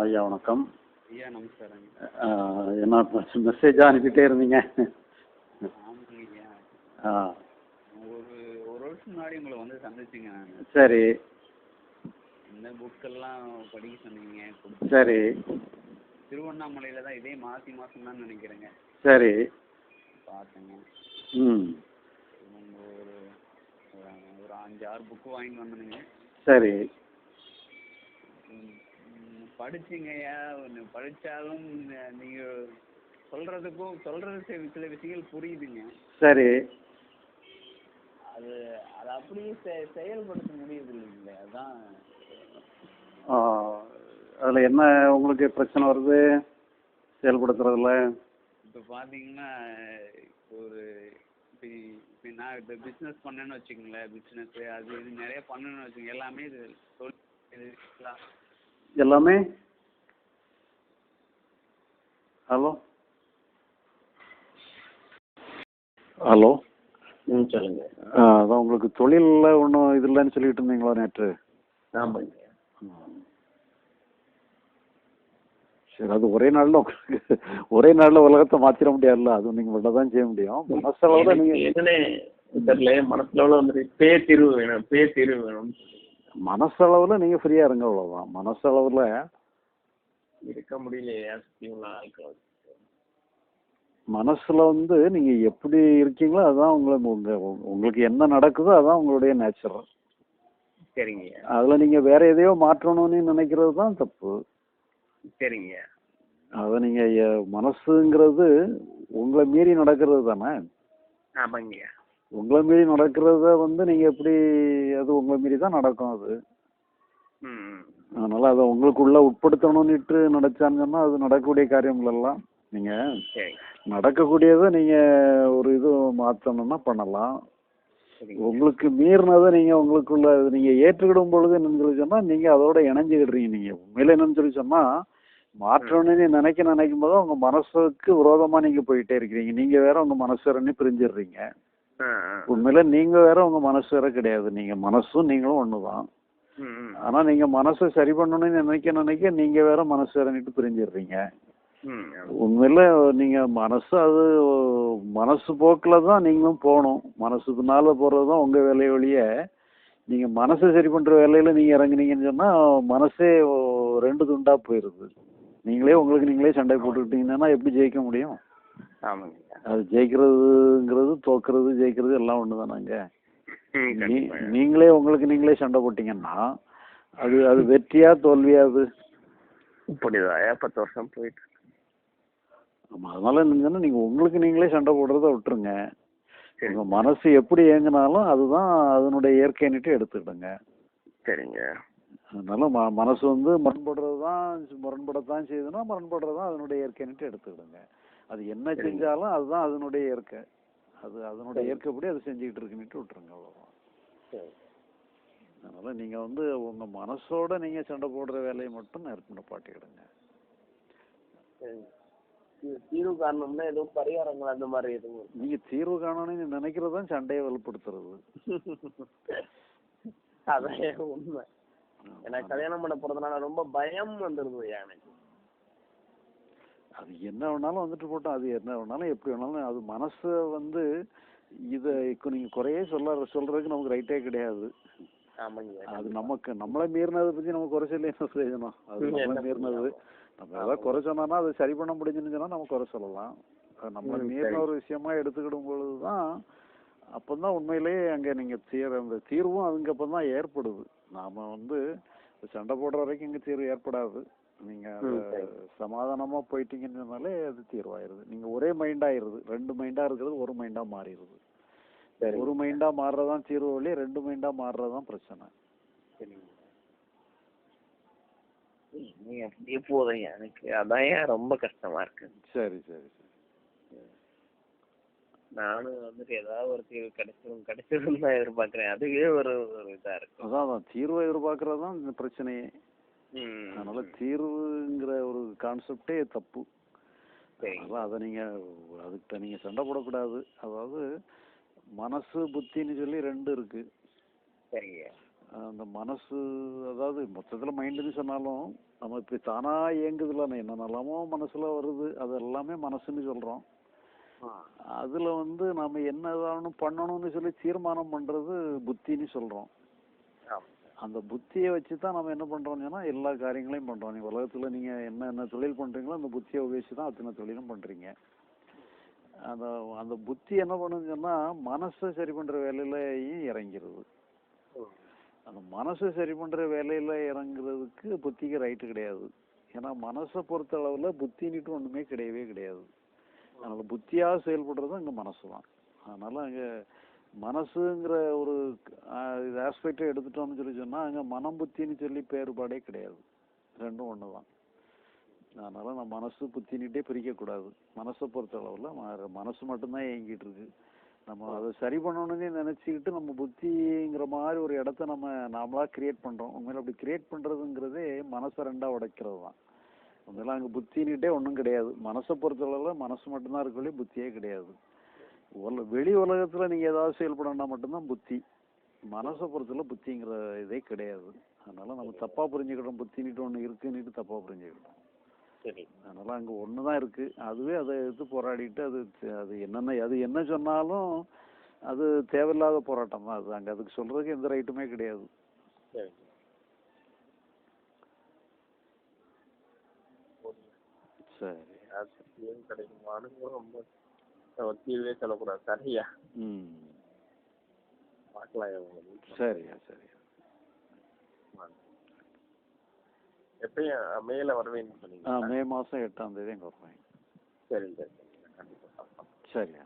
ஐயா வணக்கம். ஐயா நமஸ்காரங்க ஆ, என்ன மெசேஜாக அனுப்பிட்டே இருந்தீங்க? ஆ. ஒரு ஒரு வருஷம் முன்னாடி உங்களை வந்து சந்திச்சுங்க சரி. இந்த புக்கெல்லாம் படிக்க சொன்னீங்க? சரி. திருவண்ணாமலையில் தான் இதே மாசி மாதம் தான் நினைக்கிறேங்க. சரி. பார்த்தேங்க. ம். ஒரு ஒரு அஞ்சு ஆறு புக்கு வாங்கிட்டு வந்தனுங்க. சரி. ம், படிச்சீங்க ஐயா ஒன்று படித்தாலும் நீங்கள் சொல்கிறதுக்கும் சொல்கிறது சில விஷயங்கள் புரியுதுங்க. சரி. அது அதை அப்படியே செயல்படுத்த முடியுது இல்லைங்களே அதுதான் அதில் என்ன உங்களுக்கு பிரச்சனை வருது? செயல்படுத்துறதுல? இப்போ பார்த்தீங்கன்னா ஒரு இப்போ இப்போ நான் இப்போ பிஸ்னஸ் பண்ணேன்னு வச்சுக்கோங்களேன் பிஸ்னஸ் அது இது நிறைய பண்ணணும்னு வச்சுக்கோங்க எல்லாமே இது எல்லாம்? ஹலோ? ஹலோ? ம் சொல்லுங்க. ஆ, அதான் உங்களுக்கு தொழிலில் ஒன்றும் இது இல்லைன்னு சொல்லிட்டு இருந்தீங்களா நேற்று? ஆமாங்க. சரி அது ஒரே நாளில் உங்களுக்கு ஒரே நாளில் உலகத்தை மாற்றிட முடியாதுல்ல அது நீங்கள் மட்டும் தான் செய்ய முடியும். மனசளவில் நீங்கள் என்னன்னே தெரியல மனசுல உள்ள வந்துட்டு பே தீர்வு வேணும் பே தீர்வு வேணும்னு சொல்லி மனசளவில் நீங்கள் ஃப்ரீயாக இருங்க அவ்வளோதான் மனசளவில் இருக்க முடியலையே மனசில் வந்து நீங்கள் எப்படி இருக்கீங்களோ அதுதான் உங்களை உங்கள் உங்களுக்கு என்ன நடக்குதோ அதான் உங்களுடைய நேச்சுரல் சரிங்க. அதில் நீங்கள் வேற எதையோ மாற்றணும்னு நினைக்கிறது தான் தப்பு. சரிங்க. அதை நீங்கள் மனசுங்கிறது உங்களை மீறி நடக்கிறது தானே? ஆமாங்க. உங்களை மீறி நடக்கிறத வந்து நீங்கள் எப்படி அது உங்களை மீறி தான் நடக்கும் அது. அதனால் அதை உங்களுக்குள்ள உட்படுத்தணும்னுட்டு நினச்சான்னு சொன்னால் அது நடக்கக்கூடிய காரியங்களெல்லாம் நீங்கள் சரிங்க நடக்கக்கூடியதை நீங்கள் ஒரு இது மாற்றணும்னா பண்ணலாம். உங்களுக்கு மீறினதை நீங்கள் உங்களுக்குள்ள நீங்கள் ஏற்றுக்கிடும் பொழுது என்னன்னு சொல்லி சொன்னால் நீங்கள் அதோட இணைஞ்சுக்கிடுறீங்க. நீங்கள் உண்மையில என்னன்னு சொல்லி சொன்னால் மாற்றணும்னு நினைக்க நினைக்கும் போது உங்கள் மனசுக்கு விரோதமாக நீங்கள் போயிட்டே இருக்கிறீங்க. நீங்கள் வேற உங்கள் மனசு வேறன்னு பிரிஞ்சிடுறீங்க. உண்மையில நீங்கள் வேற உங்கள் மனசு வேற கிடையாது. நீங்கள் மனசும் நீங்களும் ஒன்று தான் ம் ம். ஆனால் நீங்கள் மனசை சரி பண்ணணும்னு நினைக்க நினைக்க நீங்கள் வேற மனசு வேறன்னுட்டு பிரிஞ்சிடுறீங்க. உண்மையில நீங்கள் மனசு அது மனசு போக்கில் தான் நீங்களும் போகணும். மனசு பின்னால் போகிறது தான் உங்கள் வேலையை ஒழிய நீங்கள் மனசை சரி பண்ணுற வேலையில் நீங்கள் இறங்குனீங்கன்னு சொன்னால் மனசே ரெண்டு துண்டாக போயிடுது நீங்களே உங்களுக்கு நீங்களே சண்டை போட்டுக்கிட்டீங்கன்னா எப்படி ஜெயிக்க முடியும்? ஆமாங்க. அது ஜெயிக்கிறதுங்கிறது தோக்குறது ஜெயிக்கிறது எல்லாம் ஒன்று தானாங்க நீங்களே உங்களுக்கு நீங்களே சண்டை போட்டீங்கன்னா அது அது வெற்றியா தோல்வியா அது? இப்படிதான் பத்து வருஷம் போயிட்டு இருக்கு. ஆமா, அதனால என்னங்கன்னா நீங்கள் உங்களுக்கு நீங்களே சண்டை போடுறத விட்டுருங்க. சரி. உங்க மனசு எப்படி இயங்கினாலும் அதுதான் அதனுடைய இயற்கைன்னுட்டு எடுத்துக்கிடுங்க. சரிங்க. அதனால ம மனசு வந்து முரண்படுறது தான் முரண்படத்தான் செய்யுதுன்னா முரண்படுறது தான் அதனுடைய இயற்கைன்னுட்டு எடுத்துக்கிடுங்க. அது என்ன. செஞ்சாலும் அதுதான் அதனுடைய இயற்கை. அது அதனுடைய இயற்கைப்படி அது செஞ்சுக்கிட்டு இருக்குன்னுட்டு விட்டுருங்க அவ்வளோதான் அதனால நீங்க வந்து உங்க மனசோட நீங்க சண்டை போடுற வேலையை மட்டும் நிறுத்தின பாட்டிக்கிடுங்க தீர்வு காரணம்னா எதுவும் பரிகாரங்கள் அந்த மாதிரி எதுவும்? நீங்க தீர்வு காணணும்னு நினைக்கிறது தான் சண்டையை வலுப்படுத்துறது. அதான் உண்மை. எனக்கு கல்யாணம் பண்ண போறதுனால ரொம்ப பயம் வந்துருது எனக்கு. அது என்ன வேணாலும் வந்துட்டு போட்டோம் அது என்ன வேணாலும் எப்படி வேணாலும் அது மனசை வந்து இதை இப்போ நீங்கள் குறையே சொல்ல சொல்றதுக்கு நமக்கு ரைட்டே கிடையாது. அது நமக்கு நம்மளை மீறினதை பற்றி நம்ம குறை சொல்லி என்ன பிரயோஜனம்? அது நம்மளை மீறினது. நம்ம ஏதாவது குறை சொன்னோம்னா அதை சரி பண்ண முடிஞ்சுன்னு சொன்னா நம்ம குறை சொல்லலாம். நம்மளை மீறின. ஒரு விஷயமா எடுத்துக்கிடும் பொழுது தான் அப்போ தான் உண்மையிலேயே அங்கே நீங்கள் தீர அந்த தீர்வும் அதுங்க அப்போ தான் ஏற்படுது. நாம் வந்து சண்டை போடுற வரைக்கும் இங்கே தீர்வு ஏற்படாது. நீங்கள் ம், சரி. சமாதானமாக போயிட்டீங்கன்னு சொன்னாலே அது தீர்வாயிருது. நீங்கள் ஒரே மைண்டாயிருது ரெண்டு மைண்டாக இருக்கிறது ஒரு மைண்டாக மாறிடுது சரி. ஒரு மைண்டாக மாறுறதான் தீர்வு வழி ரெண்டு மைண்டாக மாறுறதான் பிரச்சனை. நீங்க அப்படியே போதும். எனக்கு அதான் ரொம்ப கஷ்டமா இருக்கு. சரி சரி சரி. நானும் வந்துட்டு ஏதாவது ஒரு தீர்வு கிடைச்சிடும் கிடைச்சிடும் தான் எதிர்பார்க்கிறேன். அதுவே ஒரு ஒரு இதா இருக்கு. அதான் தீர்வை எதிர்பார்க்கறது தான் இந்த பிரச்சனையே. அதனால தீர்வுங்கிற ஒரு கான்செப்டே தப்பு. அதனால அதை நீங்க அதுக்கிட்ட நீங்க சண்டை போடக்கூடாது. அதாவது மனசு புத்தின்னு சொல்லி ரெண்டு இருக்கு. அந்த மனசு அதாவது மொத்தத்தில் மைண்டுன்னு சொன்னாலும் நம்ம இப்படி தானா இயங்குதுல என்னென்னலாமோ மனசுல வருது. அது எல்லாமே மனசுன்னு சொல்றோம். அதுல வந்து நம்ம என்ன பண்ணணும்னு சொல்லி தீர்மானம் பண்றது புத்தின்னு சொல்றோம். அந்த புத்தியை வச்சு தான் நம்ம என்ன பண்றோம்னு சொன்னால் எல்லா காரியங்களையும் பண்ணுறோம் நீங்கள் உலகத்தில் நீங்கள் என்ன என்ன தொழில் பண்ணுறீங்களோ அந்த புத்தியை உபயோகிச்சு தான் அத்தனை தொழிலும் பண்ணுறீங்க அந்த அந்த புத்தி என்ன பண்ணுன்னு மனசை சரி பண்ணுற வேலையிலையும் இறங்கிறது அந்த மனசை சரி பண்ணுற வேலையில் இறங்குறதுக்கு புத்திக்கு ரைட்டு கிடையாது. ஏன்னா மனசை பொறுத்த அளவில் புத்தின்ட்டு ஒன்றுமே கிடையவே கிடையாது. அதனால் புத்தியாக செயல்படுறது அங்கே மனசு தான் அதனால் அங்கே மனசுங்கிற ஒரு ஆஸ்பெக்டை எடுத்துட்டோம்னு சொல்லி சொன்னால் அங்கே மனம் புத்தின்னு சொல்லி பேறுபாடே கிடையாது. ரெண்டும் ஒன்று தான் அதனால் நம்ம மனசு புத்தின்னுட்டே பிரிக்கக்கூடாது மனசை பொறுத்த அளவில் மனசு மட்டும்தான் இயங்கிட்டு இருக்கு. நம்ம அதை சரி பண்ணணும்னே நினச்சிக்கிட்டு நம்ம புத்திங்கிற மாதிரி ஒரு இடத்த நம்ம நாமளாக கிரியேட் பண்ணுறோம் உண்மையில அப்படி கிரியேட் பண்ணுறதுங்கிறதே மனசை ரெண்டாக உடைக்கிறது தான் உண்மையில அங்கே புத்தின்னுட்டே ஒன்றும் கிடையாது. மனசை பொறுத்த அளவில் மனசு மட்டும்தான் இருக்கவே புத்தியே கிடையாது. உல வெளி உலகத்துல நீங்க ஏதாவது செயல்படணும்னா மட்டும்தான் புத்தி. மனசை பொறுத்தல புத்திங்கிற இதே கிடையாது. அதனால நம்ம தப்பா புரிஞ்சுக்கிட்டோம் புத்தின்னுட்டு ஒண்ணு இருக்குன்னுட்டு தப்பா புரிஞ்சுக்கிட்டோம். சரி. அதனால அங்க ஒண்ணுதான் இருக்கு. அதுவே அதை எடுத்து போராடிட்டு அது அது என்னென்ன அது என்ன சொன்னாலும் அது தேவையில்லாத போராட்டம் தான் அது. அங்க அதுக்கு சொல்றதுக்கு எந்த ரைட்டுமே கிடையாது. சரி. கிடைக்குமான்னு ரொம்ப ஒரு தீர்வே சொல்லக்கூடாது. சரியா? ம். பார்க்கலாம் வீட்டுல. சரியா சரியா. எப்பயும் மேல வருவேன்னு ஆ சொன்னீங்க மே மாசம் எட்டாம் தேதி அங்க வருவேன். சரி சரி சரியா